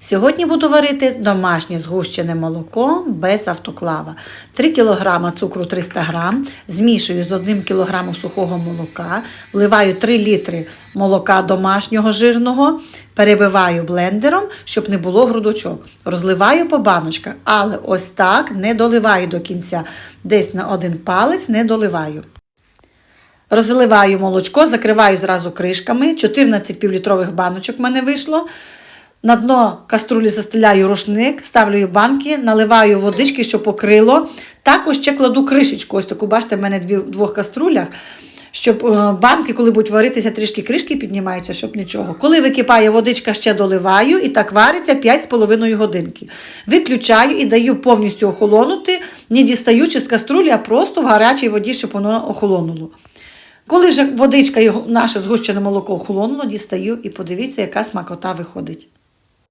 Сьогодні буду варити домашнє згущене молоко без автоклава. 3 кг цукру 300 г, змішую з 1 кг сухого молока, вливаю 3 літри молока домашнього жирного, перебиваю блендером, щоб не було грудочок. Розливаю по баночках, але ось так не доливаю до кінця. Десь на один палець не доливаю. Розливаю молочко, закриваю зразу кришками. 14 півлітрових баночок в мене вийшло. На дно каструлі застеляю рушник, ставлю банки, наливаю водички, щоб покрило. Також ще кладу кришечку. Ось таку, бачите, в мене дві, в двох каструлях. Щоб е, банки, коли будуть варитися, трішки кришки піднімаються, щоб нічого. Коли википає водичка, ще доливаю і так вариться 5,5 годинки. Виключаю і даю повністю охолонути, не дістаючи з каструлі, а просто в гарячій воді, щоб воно охолонуло. Коли вже водичка наше згущене молоко охолонуло, дістаю і подивіться, яка смакота виходить.